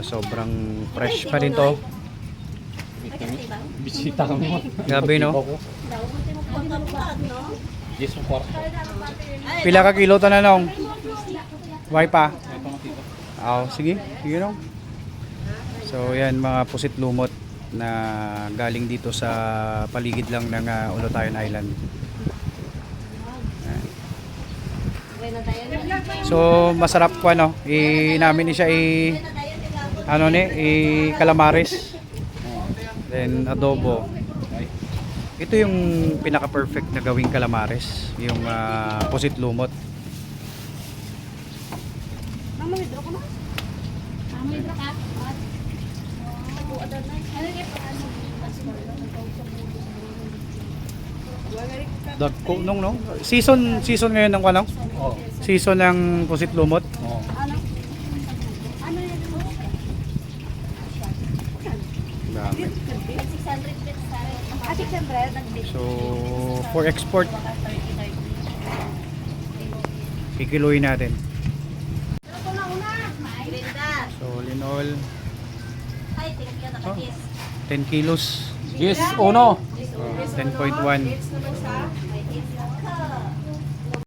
Sobrang fresh pa rin to. Bisita kami mo. Grabe no. Yes, por. Pila ka kilo to na nong? Why pa? Oh, sige. Sige nong. So yan mga pusit lumot na galing dito sa paligid lang ng uh, Olotayan Island. So masarap ko ano, i namin ni siya i ano ni, i calamares. Then adobo. Ito yung pinaka-perfect na gawing calamares, yung ah, pusit lumot. Dagko nung no. Season season ngayon ng ano? Oo. Season ng pusit lumot. Oo. Ano? Ano yan? Dami. 600 pesos sa Ah, 600? Nag-bit. So for export, kikiluin natin. So all in all, nakakis. 10 kilos. Yes, uno. Uh, 10.1. May hits.